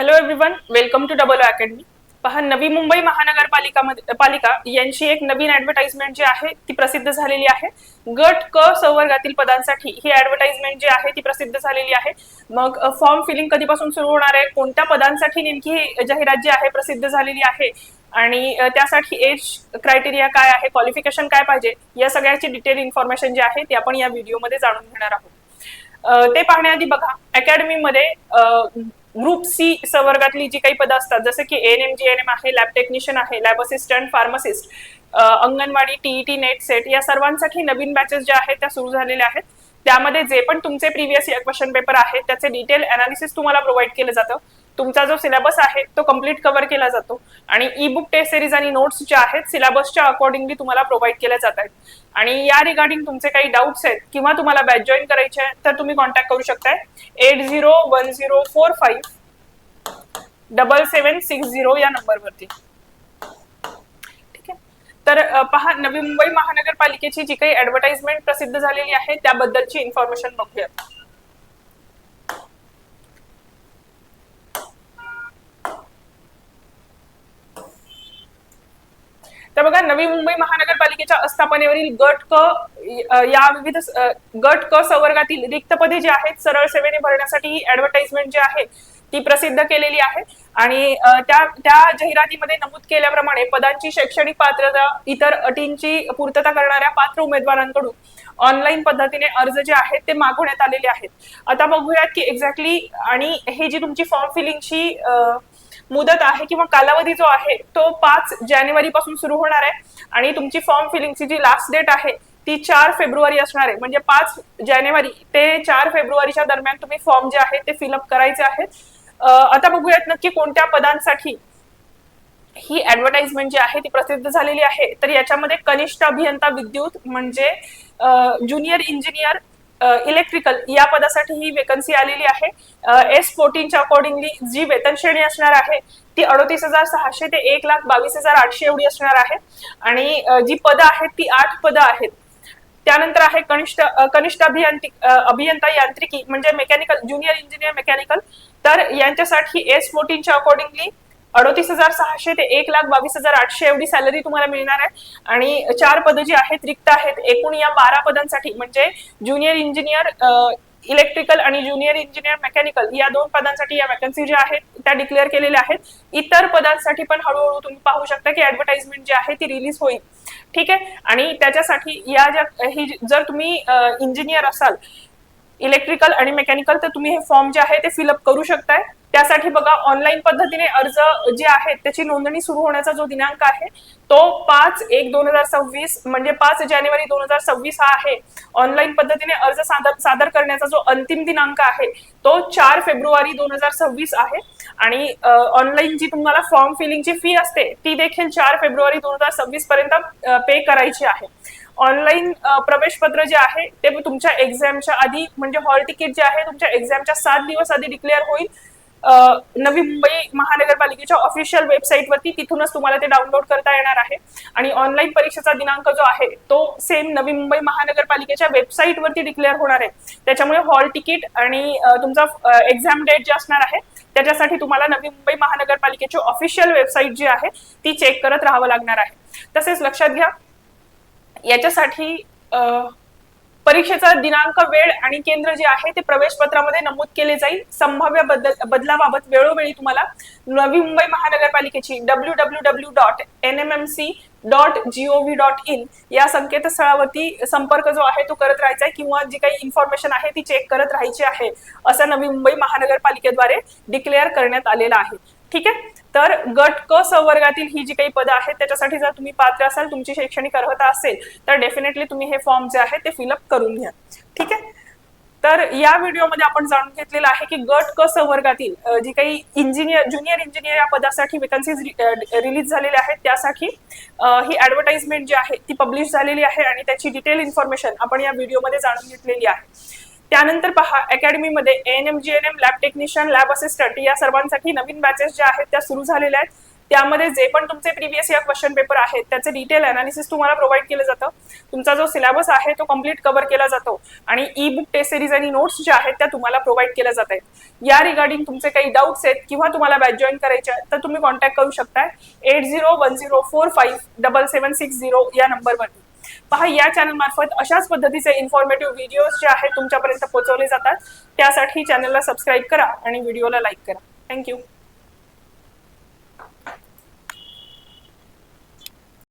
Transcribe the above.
Hello everyone welcome to double academy पहा नवी मुंबई महानगरपालिकामध्ये पालिका यांची एक नवीन ऍडव्हर्टाइजमेंट जी आहे ती प्रसिद्ध झालेली आहे. गट क संवर्गातील पदांसाठी ही ऍडव्हर्टाइजमेंट जी आहे ती प्रसिद्ध झालेली आहे. मग फॉर्म फिलिंग कधीपासून सुरू होणार आहे? कोणत्या पदांसाठी नेमकी ही जाहिरात जी आहे प्रसिद्ध झालेली आहे? आणि त्यासाठी एज क्रायटेरिया काय आहे? क्वालिफिकेशन काय पाहिजे? या सगळ्याची डिटेल इन्फॉर्मेशन जी आहे ती आपण या व्हिडिओमध्ये जाणून घेणार आहोत. ते पाहण्याआधी बघा अकॅडमीमध्ये ग्रुप सी संवर्गातली जी काही पदं असतात जसं की N M G N M आहे लॅब टेक्निशियन आहे lab assistant pharmacist Anganwadi TET NET SET या सर्वांसाठी नवीन बॅचेस ज्या आहेत त्या सुरू झालेल्या आहेत. त्यामध्ये जे पण तुमचे प्रिव्हियस क्वेश्चन पेपर आहेत त्याचे डिटेल अनालिसिस तुम्हाला प्रोव्हाइड केलं जातं. तुमचा जो सिलेबस आहे तो कंप्लीट कव्हर केला जातो. आणि ई बुक टेस्ट सिरीज आणि नोट्स ज्या आहेत सिलेबसच्या अकॉर्डिंगली तुम्हाला प्रोव्हाइड केल्या जात आहेत. आणि या रिगार्डिंग तुमचे काही डाऊट्स आहेत किंवा तुम्हाला बॅच जॉईन करायचे आहे तर तुम्ही कॉन्टॅक्ट करू शकताय. Eight zero one zero four five double seven six zero या नंबरवरती ठीक आहे? तर पहा नवी मुंबई महानगरपालिकेची जी काही ऍडव्हर्टाइजमेंट प्रसिद्ध झालेली आहे त्याबद्दलची इन्फॉर्मेशन बघूया तर बघा नवी मुंबई महानगरपालिकेच्या अस्थापनेवरील गट क या विविध गट क संवर्गातील रिक्त पदे जी आहेत सरळ सेवेने भरण्यासाठी ही ऍडव्हर्टाइजमेंट जी आहे ती प्रसिद्ध केलेली आहे. आणि त्या त्या जाहिरातीमध्ये नमूद केल्याप्रमाणे पदांची शैक्षणिक पात्रता इतर अटींची पूर्तता करणाऱ्या पात्र उमेदवारांकडून ऑनलाईन पद्धतीने अर्ज जे आहेत ते मागवण्यात आलेले आहेत. आता बघूयात की एक्झॅक्टली आणि हे जी तुमची फॉर्म फिलिंगची मुदत आहे किंवा कालावधी जो आहे तो पाच जानेवारी पासून सुरू होणार आहे. आणि तुमची फॉर्म फिलिंगची जी लास्ट डेट आहे ती चार फेब्रुवारी असणार आहे. म्हणजे पाच जानेवारी ते चार फेब्रुवारीच्या दरम्यान तुम्ही फॉर्म जे आहे ते फिलअप करायचे आहेत. आता बघूयात नक्की कोणत्या पदांसाठी ही ऍडव्हर्टाइजमेंट जी आहे ती प्रसिद्ध झालेली आहे. तर याच्यामध्ये कनिष्ठ अभियंता विद्युत म्हणजे ज्युनियर इंजिनियर इलेक्ट्रिकल या पदासाठी ही वेकन्सी आलेली आहे. एस फोर्टीनच्या अकॉर्डिंगली जी वेतन श्रेणी असणार आहे ती अडोतीस हजार सहाशे ते एक लाख बावीस हजार आठशे एवढी असणार आहे. आणि जी पदं आहेत ती आठ पदं आहेत. त्यानंतर आहे कनिष्ठ कनिष्ठ अभियांत्रिक अभियंता यांत्रिकी म्हणजे मेकॅनिकल ज्युनियर इंजिनियर मेकॅनिकल तर यांच्यासाठी एस फोर्टीनच्या अकॉर्डिंगली अडोतीस हजार सहाशे ते एक लाख बावीस हजार आठशे एवढी सॅलरी तुम्हाला मिळणार आहे. आणि चार पदं जी आहेत रिक्त आहेत. एकूण या बारा पदांसाठी म्हणजे ज्युनियर इंजिनियर इलेक्ट्रिकल आणि ज्युनियर इंजिनियर मेकॅनिकल या दोन पदांसाठी या वॅकन्सी ज्या आहेत त्या डिक्लेअर केलेल्या आहेत. इतर पदांसाठी पण हळूहळू तुम्ही पाहू शकता की ऍडव्हर्टाइजमेंट जी आहे ती रिलीज होईल. ठीक आहे? आणि त्याच्यासाठी या ज्या ही जर तुम्ही इंजिनियर असाल इलेक्ट्रिकल आणि मेकॅनिकल तर तुम्ही हे फॉर्म जे आहे ते फिलअप करू शकताय. त्यासाठी बघा ऑनलाईन पद्धतीने अर्ज जे आहेत त्याची नोंदणी सुरू होण्याचा जो दिनांक आहे तो पाच एक दोन हजार सव्वीस म्हणजे पाच जानेवारी दोन हजार सव्वीस हा आहे. ऑनलाईन पद्धतीने अर्ज सादर सादर करण्याचा जो अंतिम दिनांक आहे तो चार फेब्रुवारी दोन हजार सव्वीस आहे. आणि ऑनलाईन जी तुम्हाला फॉर्म फिलिंगची फी असते ती देखील चार फेब्रुवारी दोन हजार सव्वीस पर्यंत पे करायची आहे. ऑनलाईन प्रवेशपत्र जे आहे ते तुमच्या एक्झामच्या आधी म्हणजे हॉल तिकीट जे आहे तुमच्या एक्झामच्या सात दिवस आधी डिक्लेअर होईल. नवी मुंबई महानगरपालिकेच्या ऑफिशियल वेबसाईटवरती तिथूनच तुम्हाला ते डाउनलोड करता येणार आहे. आणि ऑनलाईन परीक्षेचा दिनांक जो आहे तो सेम नवी मुंबई महानगरपालिकेच्या वेबसाईटवरती डिक्लेअर होणार आहे. त्याच्यामुळे हॉल तिकीट आणि तुमचा एक्झाम डेट जे असणार आहे त्याच्यासाठी तुम्हाला नवी मुंबई महानगरपालिकेची ऑफिशियल वेबसाईट जी आहे ती चेक करत राहावं लागणार आहे. तसेच लक्षात घ्या याच्यासाठी परीक्षेचा दिनांक वेळ आणि केंद्र जे आहे ते प्रवेश पत्रामध्ये नमूद केले जाईल. संभाव्य बदल बदलाबाबत वेळोवेळी तुम्हाला नवी मुंबई महानगरपालिकेची W W W dot N M M C dot G O V dot संकेतस्थळावरती संपर्क जो आहे तो करत राहायचा आहे किंवा जी काही इन्फॉर्मेशन आहे ती चेक करत राहायची आहे असं नवी मुंबई महानगरपालिकेद्वारे डिक्लेअर करण्यात आलेलं आहे. ठीक आहे? तर गट क संवर्गातील ही जी काही पदं आहेत त्याच्यासाठी जर तुम्ही पात्र असाल तुमची शैक्षणिक अर्हता असेल तर डेफिनेटली तुम्ही हे फॉर्म जे आहे ते फिलअप करून घ्या. ठीक आहे? तर या व्हिडिओमध्ये आपण जाणून घेतलेलं आहे की गट क संवर्गातील जी काही इंजिनियर ज्युनियर इंजिनियर या पदासाठी वेकन्सीज रिलीज झालेल्या आहेत त्यासाठी ही ऍडव्हर्टाइजमेंट जी आहे ती पब्लिश झालेली आहे आणि त्याची डिटेल इन्फॉर्मेशन आपण या व्हिडिओमध्ये जाणून घेतलेली आहे. त्यानंतर पहा अकॅडमीमध्ये N M G N M lab technician lab assistant या सर्वांसाठी नवीन बॅचेस ज्या आहेत त्या सुरू झालेल्या आहेत. त्यामध्ये जे पण तुमचे प्रिव्हियस या क्वेश्चन पेपर आहेत त्याचे डिटेल अनालिसिस तुम्हाला प्रोव्हाइड केलं जातं. तुमचा जो सिलेबस आहे तो कंप्लीट कव्हर केला जातो. आणि ई बुक टेस्ट सिरीज आणि नोट्स ज्या आहेत त्या तुम्हाला प्रोव्हाइड केल्या जात आहेत. या रिगार्डिंग तुमचे काही डाऊट्स आहेत किंवा तुम्हाला बॅच जॉईन करायचे आहेत तर तुम्ही कॉन्टॅक्ट करू शकताय. Eight zero one zero four five double seven six zero या नंबरवरती पहा या चॅनल मार्फत अशाच पद्धतीचे इन्फॉर्मेटिव्ह व्हिडिओज जे आहेत तुमच्यापर्यंत पोहोचवले जातात. त्यासाठी चॅनलला सबस्क्राईब करा आणि व्हिडिओला लाईक करा. थँक्यू